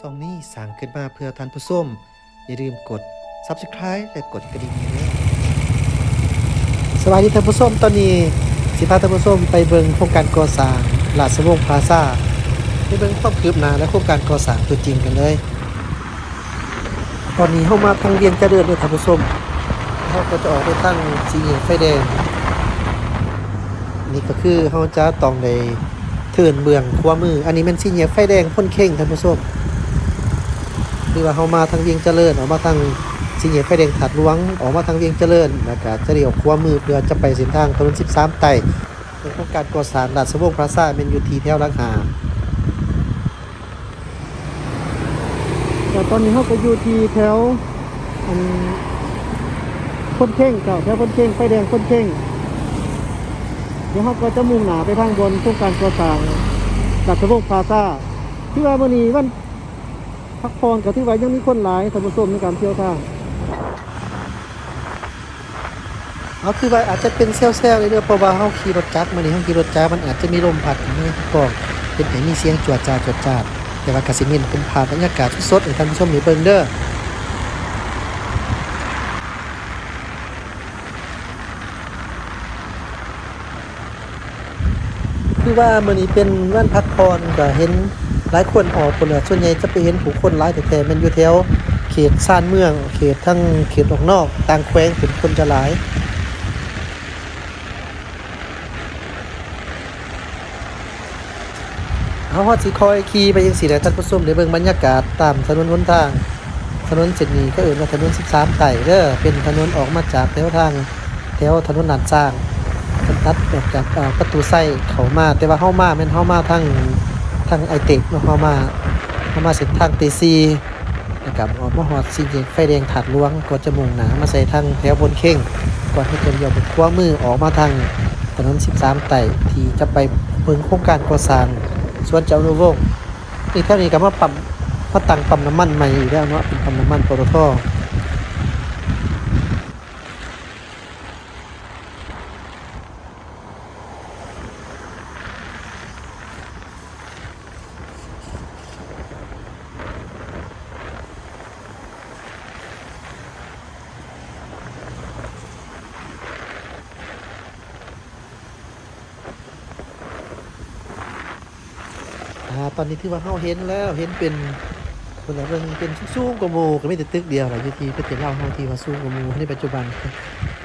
ซองนี้สร้างขึ้นมาเพื่อท่านผู้ชมอย่าลืมกด Subscribe และกดกระดิ่งด้วยสวัสดีท่านผู้ชมตอนนี้สิพาท่านผู้ชมไปเบิงโครงการก่อสร้างลาดสวงพลาซ่าไปเบิงความคืบหน้าและโครงการก่อสร้างตัวจริงกันเลย ตอนนี้เข้ามาทางเวียงเจริญด้วยท่านผู้ชมเขาก็จะออกไปทางสีเหลืองไฟแดง นี่ก็คือเขาจะต้องในเทินเมืองขวามือ อันนี้มันสีเหลืองไฟแดงพ่นเข่งท่านผู้ชม คือว่าเขามาทางเวียงเจริญออกมาทางสีเหลืองไฟแดงถัดหลวงออกมาทางเวียงเจริญแล้วก็จะเลี้ยวขวามือเพื่อจะไปเส้นทางถนน13 ไต่เป็นโครงการก่อสร้างลาดสวงพลาซ่าเป็นอยู่ที่แถวลังหาแต่ตอนนี้เขาก็อยู่ที่แถวอันพ้นเข่งเก่าแถวพ้นเข่งไฟแดงพ้นเข่งเดี๋ยวเขาก็จะมุ่งหนาไปทางบนโครงการก่อสร้างดัชวงศ์พลาซ่าที่ว่ามื่อนี้วัน พักผ่อนกับที่ไว่ายังมีคนหลายท่านผู้ชมในการเที่ยวทางเอาคือว่าอาจจะเป็นเซลล์ๆเลยเด้อเพราะว่าเฮาขี่รถจักรมานี่เฮาขี่รถจักรมันอาจจะมีลมพัดมีกองเป็นให้มีเสียงจวดจ้าจวดจ้าแต่ว่ากสิมินเป็นภาพบรรยากาศสดๆให้ท่านผู้ชมได้เบิ่งเด้อคือว่ามื้อนี้เป็นวันพักผ่อนก็เห็น หลายคนออกพุ่นน่ะส่วนใหญ่จะไปเห็นผู้คนหลายแต่แต่มันอยู่แถวเขตซ่านเมือง เขตทั้งเขตออกนอก ต่างแขวงเป็นคนจะหลายเอาฮอดสิคอยขี่ไปยังสีแหละท่านผู้ชมได้เบิ่งบรรยากาศตามถนนหนทาง ถนนเส้นนี้ก็เอ่นว่าถนน 13 ไต่เด้อเป็นถนนออกมาจากแถวทางแถวถนนหนานสร้างตัดออกจากประตูไส้เขามาแต่ว่าเฮามาแม่นเฮามาทาง ทางไอเต็กเนาะเฮามาเฮามาเส้นทางตีซีนะครับออกมาฮอดสีแยกไฟแดงถาดหลวงก็จมุ่งหนามาใส่ทางแถวบนเข่งก่อนที่จะเลี้ยวไปขวมือออกมาทางถนน 13 ไต่ที่จะไปเบิ่งโครงการก่อสร้างสวนเจ้านุวงศ์นี่เท่านี้ก็มาปั๊มมาตั้งปั๊มน้ำมันใหม่อีกแล้วเนาะเป็นปั๊มน้ำมันปตท อ่าตอนนี้ที่ว่าเฮาเห็นแล้วเห็นเป็นคนละเรื่องเป็นสูงกว่าหมู่ก็ไม่แต่ตึกเดียวหรอกอยู่ที่ประเทศลาวเฮาที่ว่าสูงกว่าหมู่ในปัจจุบัน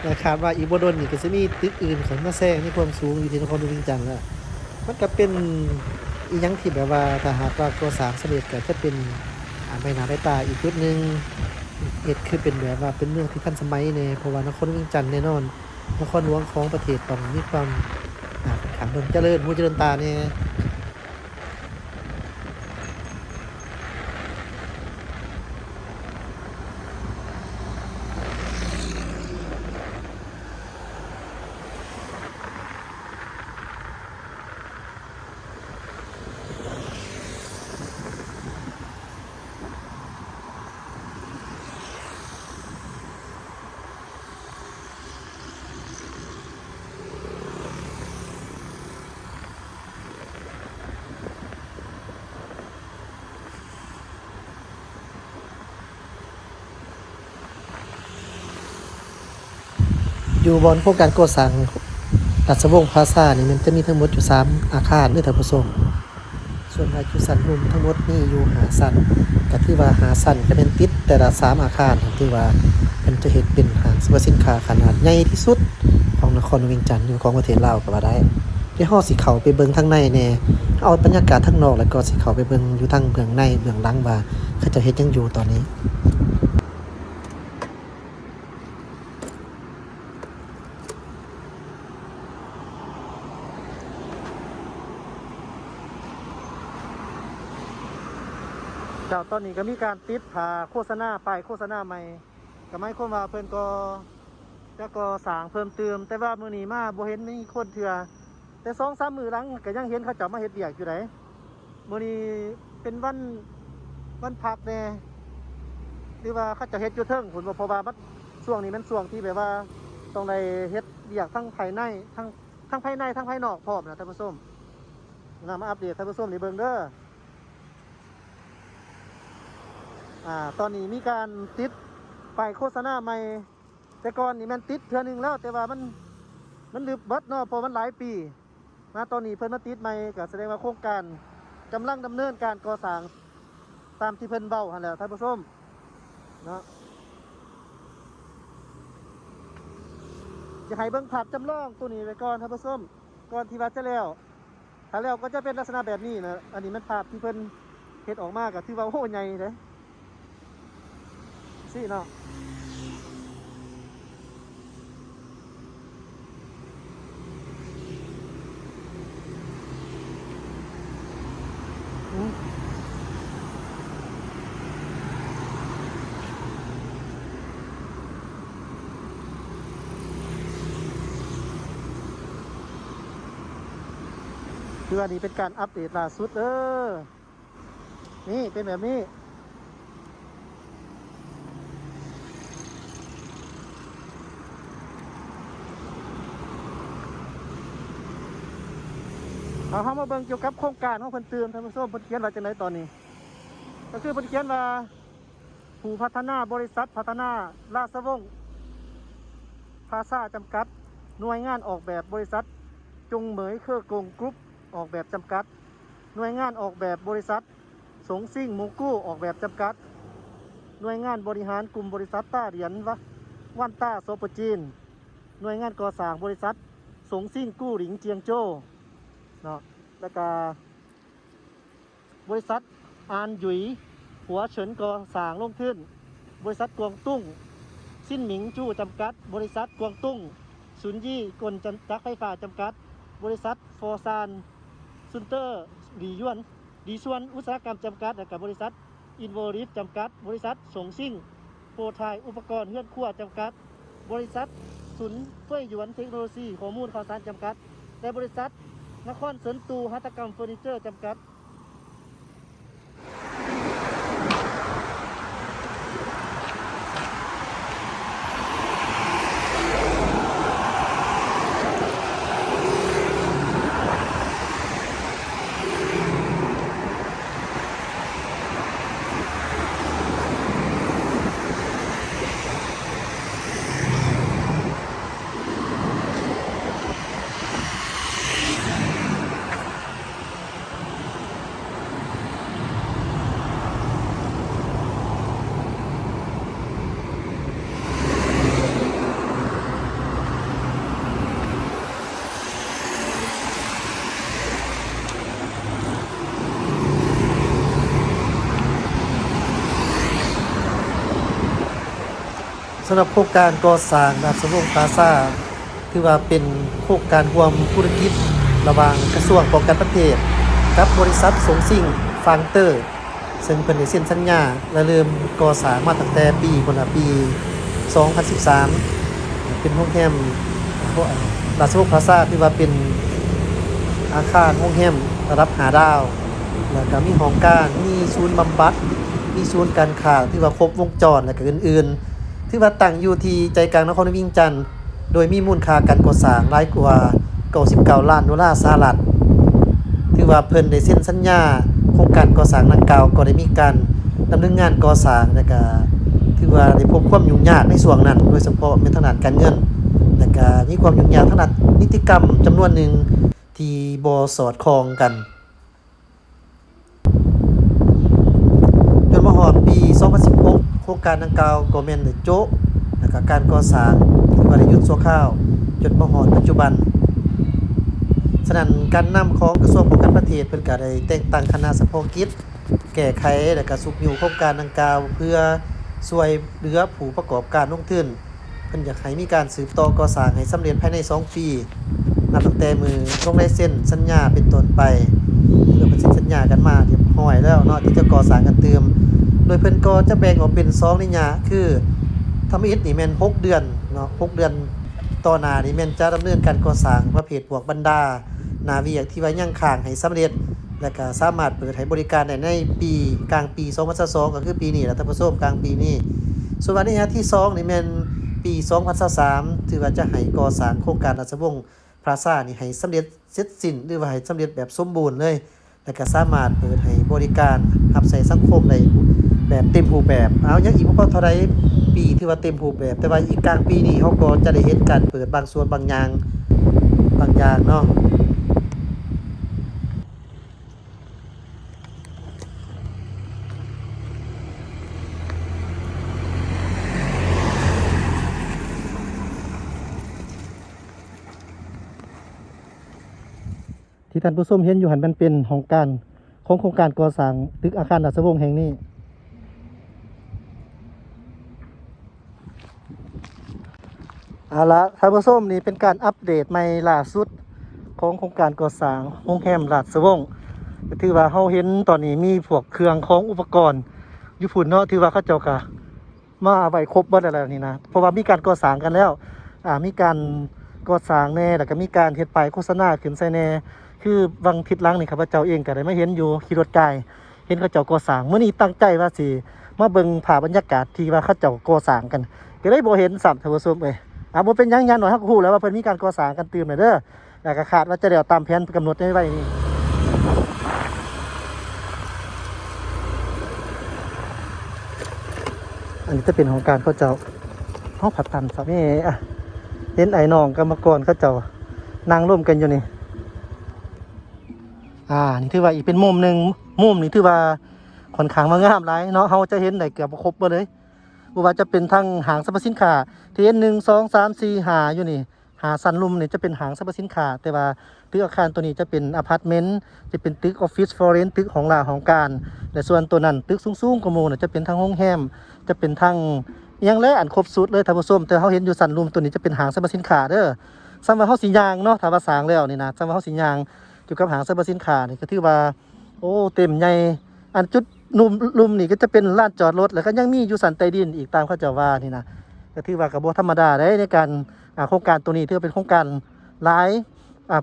แต่คาดว่าอีกบ่ดนนี่ก็สิมีตึกอื่นเข้ามาแซงในความสูงอยู่ที่นครหลวงเวียงจันทน์แล้วมันก็เป็นอีหยังที่แบบว่าถ้าหากว่าตัวสร้างสำเร็จก็จะเป็นอ่าใบหน้าใบตาอีกจุดหนึงเฮ็ดคือเป็นแบบว่าเป็นเมืองที่ทันสมัยแน่เพราะว่านครหลวงเวียงจันทน์แน่นอนนครหลวงของประเทศต้องมีความขังเมืองเจริญหูเจริญตาแน่ อยู่บนโครงการก่อสร้างรัชวงศ์พาซ่านี่มันจะมีทั้งหมดอยู่3อาคารด้วยท่านผู้ชมส่วนอายุสันรุมทั้งหมดนี่อยู่หาสันก็ที่ว่าหาสันก็เป็นติดแต่ละ3อาคารที่ว่ามันจะเห็นเป็นห้างสรรพสินค้าขนาดใหญ่ที่สุดของนครเวียงจันทน์อยู่ของประเทศลาวก็ว่าได้ที่ห้อสิเขาไปเบิ่งทางในแน่เอาบรรยากาศทางนอกแล้วก็สิเขาไปเบิ่งอยู่ทางเบื้องในเบื้องหลังว่าเขาจะเฮ็ดยังอยู่ตอนนี้ ตอนนี้ก็มีการติดผ่าโฆษณาไปโฆษณาใหม่ก็ไม่คนว่าเพิ่นก็จะก็สางเพิ่มเติม แต่ว่ามือนี้มาบ่เห็นมีคนเถื่อแต่สองสามมือหลังก็ยังเห็นเขาจ้ามาเฮ็ดเวียกอยู่ไหนมือนี้เป็นวันวันพักแน่หรือว่าเขาจะเฮ็ดอยู่เทิงผลบ่พราะว่ามันช่วงนี้มันช่วงที่แบบว่าต้องได้เฮ็ดเวียกทั้งภายในทั้งทั้งภายในทั้งภายนอกพร้อมนะท่านผู้ชมนำมาอัปเดตท่านผู้ชมในเบิงเด้อ อ่าตอนนี้มีการติดป้ายโฆษณาใหม่ แต่ก่อนนี่มันติดเทือหนึงแล้ว แต่ว่ามันมันลืบเบิดเนาะเพราะมันหลายปีมาตอนนี้เพิ่นมาติดใหม่ก็แสดงว่าโครงการกำลังดำเนินการก่อสร้างตามที่เพิ่นเบ้าหันแล้วท่านผู้ชมเนาะจะให้เบิ่งภาพจำลองตัวนี้ไว้ก่อนท่านผู้ชมก่อนที่ว่าจะแล้วถ้าแล้วก็จะเป็นลักษณะแบบนี้นะอันนี้มันภาพที่เพิ่นเฮ็ดออกมาก็ถือว่าโหใหญ่เด้ สิเนาะคืออันนี้เป็นการอัปเดตล่าสุดเออ นี่เป็นแบบนี้ เอาเข้ามาเบิ่งเกี่ยวกับโครงการของเพิ่นเตือนท่านผู้ชมเพิ่นเขียนว่าจังไดตอนนี้ ก็คือเพิ่นเขียนว่า ผู้พัฒนาบริษัทพัฒนาราชวงศ์ภาษาจำกัด หน่วยงานออกแบบบริษัท จงเหมยเครือกงกรุ๊ปออกแบบจำกัด หน่วยงานออกแบบบริษัท สงซิ่งมูกู้ออกแบบจำกัด หน่วยงานบริหารกลุ่มบริษัทต้าเหรียญวะวันต้าโซปจีน หน่วยงานก่อสร้างบริษัท สงซิ่งกู้หลิงเจียงโจ้ เนาะแล้วก็บริษัทอานหยุย หัวเฉินกอสร้างลงทุนบริษัทกวางตุ้ง สิ้นหมิงจู้จำกัด บริษัทกวางตุ้งสุนยี่กลจันจักไฟฟ้าจำกัด บริษัทฟอร์ซานซุนเตอร์ดียวนดีส่วนอุตสาหกรรมจำกัดและกับบริษัทอินโวริฟจำกัด บริษัทสงซิ่งโปรไทยอุปกรณ์เฮือนครัวจำกัด บริษัท สุนเฟ้ยหยวนเทคโนโลยีข้อมูลข่าวสารจำกัด และบริษัท นครสรินตูหัตถกรรมเฟอร์นิเจอร์จำกัดำหรับโครงการก่อสร้างราชวงศ์พาซาถือว่าเป็นโครงการรวมธุรกิจ ระหว่างกระทรวงป้องกันประเทศ กับบริษัทสงซิ่งฟังเตอร์ ซึ่งเพิ่นได้เซ็นสัญญาและเริ่มก่อสร้างมาตั้งแต่ปีพุ่นปี 2013 เป็นโรงแรมราชวงศ์พาซาที่ว่าเป็นอาคารโรงแรมระดับ5ดาวแล้วก็มีห้องการมีศูนย์บำบัดมีศูนย์การค้าที่ว่าครบวงจรและก็อื่นๆ ที่ว่าตั้งอยู่ที่ใจกลางนครวิ่งจันทน์โดยมีมูลค่าการก่อสร้างหลายกว่า99ล้านดอลลาร์สหรัฐถือว่าเพิ่นได้เซ็นสัญญาโครงการก่อสร้างดังกล่าวก็ได้มีการดำเนินงานก่อสร้างแล้วก็ถือว่าได้พบความยุ่งยากในส่วนนั้น โดยเฉพาะในทางด้านการเงินแล้วก็มีความยุ่งยากทางด้านนิติกรรมจำนวนหนึ่งที่บ่สอดคล้องกันจนมาฮอดปี 2016 โครงการดังกล่าวก็แม่นได้โจะแล้วก็การก่อสร้างถือว่าได้หยุดชั่วคราว จนมาฮอดปัจจุบันฉะนั้นการนำของกระทรวงป้องกันประเทศเพิ่นก็ได้แต่งตั้งคณะเฉพาะกิจแก้ไขและก็สุกอยู่โครงการดังกล่าว เพื่อช่วยเหลือผู้ประกอบการลงทุนเพิ่นอยากให้มีการสืบต่อก่อสร้างให้สำเร็จภายใน 2 ปีนับตั้งแต่มือลงได้เส้นสัญญาเป็นต้นไปเพื่อเป็นสัญญากันมาเรียบร้อยแล้วเนาะที่จะก่อสร้างกันเติม โดยเพิ่นก็จะแบ่งออกเป็น2ระยะคือทำอิฐนี่แม่น6เดือนเนาะ6เดือนต่อหน้านี่แม่นจะดำเนินการก่อสร้างประเภทพวกบรรดาหนาเวียกที่ว่ายังค้างให้สำเร็จ และก็สามารถเปิดให้บริการได้ในปีกลางปี2022ก็คือปีนี้แหละท่านผู้ชมกลางปีนี้ส่วนวันนี้ที่2นี่แม่นปี2023ถือว่าจะให้ก่อสร้างโครงการราชวงศ์พลาซ่านี่ให้สำเร็จเสร็จสิ้นหรือว่าให้สำเร็จแบบสมบูรณ์เลย และก็สามารถเปิดให้บริการรับใช้สังคมได้ แบบเต็มรูปแบบ เอายังอีกบ่เท่าใดปีที่ว่าเต็มรูปแบบ แต่ว่าอีกกลางปีนี้เขาก็จะได้เห็นการเปิดบางส่วนบางอย่างบางอย่างเนาะที่ท่านผู้ชมเห็นอยู่หันมันเป็นของการของโครงการก่อสร้างตึกอาคารราชวงศ์แห่งนี้ เอาละท่านผู้ชมนี่เป็นการอัปเดตใหม่ล่าสุดของโครงการก่อสร้างโรงแรมราชวงก็ถือว่าเราเห็นตอนนี้มีพวกเครื่องของอุปกรณ์อยู่ฝุ่นเนาะที่ว่าเขาเจ้ากะมาเอาไว้ครบเบิดอะไรนี่นะเพราะว่ามีการก่อสร้างกันแล้วอ่ามีการก่อสร้างแน่แล้วก็มีการเฮ็ดป้ายโฆษณาขึ้นใส่แน่คือวังทิศลังนี่ข้าพเจ้าเองก็ได้มาเห็นอยู่ขี่รถไกลเห็นเขาเจ้าก่อสร้างเมื้อนี้ตั้งใจว่าสิมาเบิ่งภาพบรรยากาศที่ว่าเขาเจ้าก่อสร้างกันก็ได้บ่เห็นสัมท่านผู้ชมเอ้ย อ่าบ่เป็นยังยันหน่อยฮาก็ฮู้แล้วว่าเพิ่นมีการก่อสร้างกันตื่มน่ะเด้อแล้วก็คาดว่าจะได้เอาตามแผนกำหนดไว้ไว้นี่อันนี้จะเป็นของการเขาเจ้าเฮาผัดตันซะแม่อะเห็นไอ้น้องกรรมกรเขาเจ้านั่งร่วมกันอยู่นี่อ่านี่ถือว่าอีกเป็นมุมหนึ่งมุมนี่ถือว่าค่อนข้างมางามหลายเนาะเราจะเห็นได้เกือบครบเลย บ่ว่าจะเป็นทั้งหางสรรพสินค้าเที่เห็นหนึ่งสองสามสี่หาอยู่นี่หาซันลุมเนี่ยจะเป็นหางสรรพสินค้าแต่ว่าตึกอาคารตัวนี้จะเป็นอพาร์ตเมนต์จะเป็นตึกออฟฟิศฟอร์เรนตึกของลาของการและส่วนตัวนั้นตึกสูงๆกว่ามู่น่ะจะเป็นทั้งห้องแฮมจะเป็นทั้งยังและอันครบสุดเลยท่านผู้ชมแต่เขาเห็นอยู่ซันลุมตัวนี้จะเป็นหางสรรพสินค้าเด้อสำหรับเฮาสิยางเนาะถ้าว่าสางแล้วนี่นะสำหรับเฮาสิยางเกี่กับหางสรรพสินค้านี่ก็ถือว่าโอ้เต็มใหญ่อันจุด ลุมลุมนี่ก็จะเป็นลานจอดรถแล้วก็ยังมีอยู่สันใต้ดินอีกตามเขาเจะว่านี่นะก็ถือว่ากับโบธรรมดาได้ในการโครงการตัวนี้ถือว่าเป็นโครงการหลาย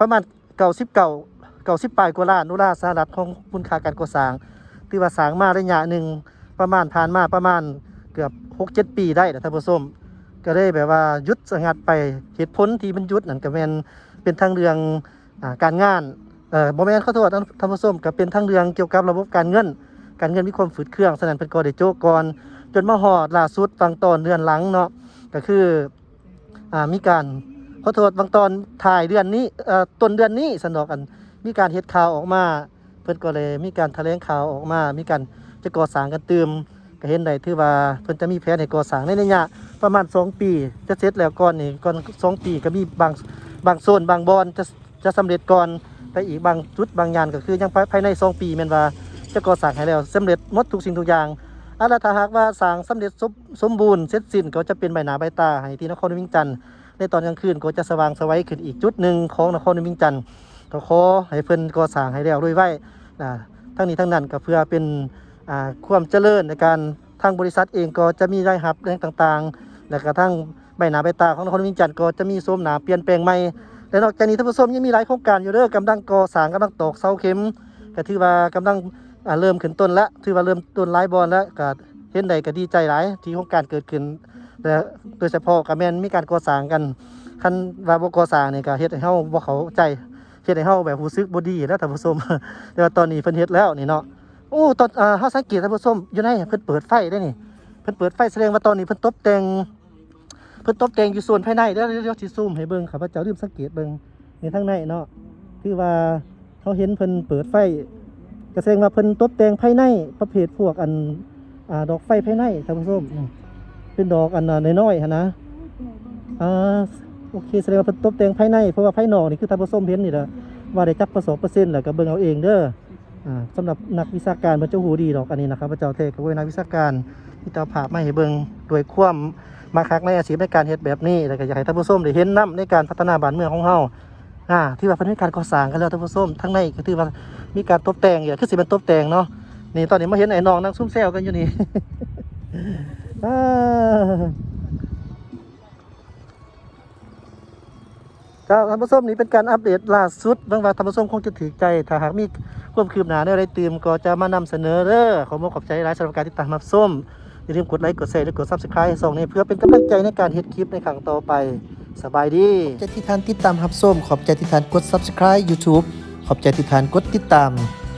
ประมาณเก่าสิบเก่าเก่าสิบปลายกว่าล้านดอลลาสหรัฐของคุณค่าการก่อสร้างถือว่าสร้างมาระยะหนึ่งประมาณผ่านมาประมาณเกือบหกเจ็ดปีได้นะท่านผู้ชมก็ได้แบบว่ายุดสงัดไปเหตุผลที่มันยุดนั่นก็แม่นเป็นทางเรื่องอการงานเออบ่แมนขอโทษท่านท่านผู้ชมก็เป็นทั้งเรื่องเกี่ยวกับระบบการเงิน การเงินมีความฝืดเครื่องฉะนั้นเพิ่นก็ได้โจกก่อน จนมาฮอดล่าสุดฟังตอนเดือนหลังเนาะก็คืออ่ามีการขอโทษบางตอนถ่ายเดือนนี้เอ่อต้นเดือนนี้สนอกกันมีการเฮ็ดข่าวออกมา เพิ่นก็เลยมีการแถลงข่าวออกมา มีการจะก่อสร้างกันเติมก็เห็นได้ถือว่าเพิ่นจะมีแผนให้ก่อสร้างในระยะประมาณ 2 ปี จะเสร็จแล้วก่อนนี่ก่อน2ปีก็มีบางบางโซนบางบอนจะจะสำเร็จก่อนแต่อีกบางจุดบางงานก็คือยังภายใน 2 ปีแม่นว่า จะก่อสร้างให้แล้วสำเร็จหมดทุกสิ่งทุกอย่างอันละถ้าหากว่าสร้างสำเร็จสมบูรณ์เสร็จสิ้นก็จะเป็นใบหน้าใบตาให้ที่นครวิ่งจันทร์ในตอนกลางคืนก็จะสว่างสวัยขึ้นอีกจุดหนึ่งของนครวิ่งจันทร์ก็ขอให้เพิ่นก่อสร้างให้แล้วด้วยไว้นะทั้งนี้ทั้งนั้นก็เพื่อเป็นความเจริญในการทางบริษัทเองก็จะมีรายรับเรื่องต่างๆ และกระทั่งใบหน้าใบตาของนครวิ่งจันทร์ก็จะมีโสมหนาเปลี่ยนแปลงใหม่และนอกจากนี้ท่านผู้ชมยังมีหลายโครงการอยู่เด้อกำลังก่อสร้างกำลังตอกเสาเข็มก็ถือว่ากำลัง อ่าเริ่มขึ้นต้นแล้วถือว่าเริ่มต้นหลายบอลแล้วก็เห็นใดก็ดีใจหลายที่โครงการเกิดขึ้นและโดยเฉพาะกับแม่นมีการก่อสร้างกันคันว่าบ่ก่อสร้างนี่ก็เฮ็ดให้เฮาบ่เข้าใจเฮ็ดให้เฮาแบบรู้สึกบ่ดีแล้วท่านผู้ชมแต่ว่าตอนนี้เพิ่นเฮ็ดแล้วนี่เนาะโอ้ตอนอ่าเฮาสังเกตท่านผู้ชมอยู่ในเพิ่นเปิดไฟได้นี่เพิ่นเปิดไฟแสดงว่าตอนนี้เพิ่นตบแต่งเพิ่นตบแต่งอยู่ส่วนภายในเดี๋ยวเดี๋ยวสิซูมให้เบิ่งข้าพเจ้าลืมสังเกตเบิ่งในทางในเนาะคือว่าเขาเห็นเพิ่นเปิดไฟ กระแสดงว่าเพิ่นตกแต่งภายในประเภทพวกอันอ่าดอกไฟภายในท่านผู้ชมนี่เป็นดอกอันน่ะน้อยๆหั่นนะอ่าโอเคแสดงว่าเพิ่นตกแต่งภายในเพราะว่าภายนอกนี่คือท่านผู้ชมเห็นนี่แหละว่าได้จักประสบเปอร์เซ็นต์แล้วก็เบิ่งเอาเองเด้ออ่าสำหรับนักวิชาการมันจะหูดีดอกอันนี้นะครับพระเจ้าเทศก็ไว้นักวิชาการที่ตาภาพมาให้เบิ่งด้วยความมาคักในอาชีพในการเฮ็ดแบบนี้แล้วก็อยากให้ท่านผู้ชมได้เห็นนํในการพัฒนาบ้านเมืองของเฮา อ่าที่ว่าเพิ่นมีการก่อสร้างกันแล้วท่านผู้ชมทั้งในก็ถือว่ามีการตกแต่งอย่างคือสิเป็นตกแต่งเนาะนี่ตอนนี้มาเห็นไอ้น้องนั่งซุ่มแซวกันอยู่นี่อ่าครับท่านผู้ชมนี่เป็นการอัปเดตล่าสุดบางว่าท่านผู้ชมคงจะถือใจ ถ้าหากมีความคืบหน้าในอะไรตื่มก็จะมานำเสนอเด้อขอบอกขอบใจหลายสำหรับการติดตามรับชมอย่าลืมกดไลค์กดแชร์และกด Subscribe ให้ส่องนี้เพื่อเป็นกำลังใจในการเฮ็ดคลิปในครั้งต่อไป สบายดีขอบใจที่ท่านติดตามฮับส้มขอบใจที่ท่านกด Subscribe YouTube ขอบใจที่ท่านกดติดตาม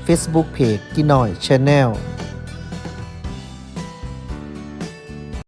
Facebook Page กินหน่อย Channel